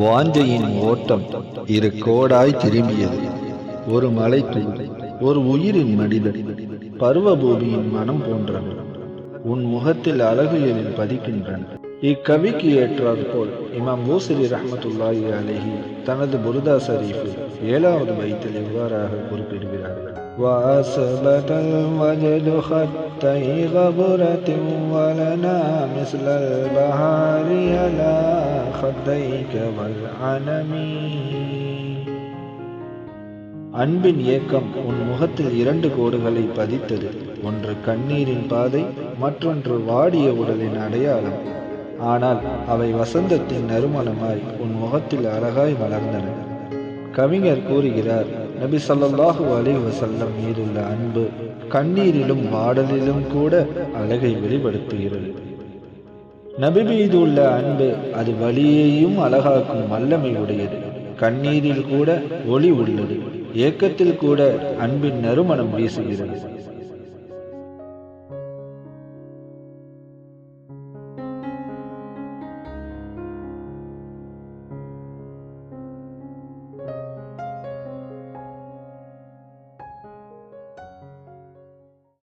வாஞ்சையின் ஓட்டம் இரு கோடாய் திரும்பியது ஒரு மலை ஒரு உயிரின் மனிதன் பருவபூமியின் மனம் போன்றவன் உன் முகத்தில் அழகுகளில் பதிக்கின்றன இக்கவிக்கு ஏற்றார் போல் இமாம் மூசரி ரஹமத்துல்லாஹி அலைஹி தனது புருதா ஷரீஃபு ஏழாவது வைத்தில் இவ்வாறாக குறிப்பிடுகிறார்கள் وأثبت الوجد خطي غبرة ولنا مثل البهار على خديك والعنم அன்பின் இயக்கம் உன் முகத்தில் இரண்டு கோடுகளை பதித்தது ஒன்று கண்ணீரின் பாதை மற்றொன்று வாடிய உடலின் அடையாளம் ஆனால் அவை வசந்தத்தின் நறுமணமாய் உன் முகத்தில் அழகாய் மலர்ந்தன கவிஞர் கூறுகிறார் நபி ஸல்லல்லாஹு அலைஹி வஸல்லம் மீதுள்ள அன்பு கண்ணீரிலும் வாடலிலும் கூட அழகை வெளிப்படுத்துகிறது நபி மீது உள்ள அன்பு அது வலியையும் அழகாக்கும் வல்லமை உடையது. கண்ணீரில் கூட ஒளி உள்ளது. ஏக்கத்தில் கூட அன்பின் நறுமணம் வீசுகிறது.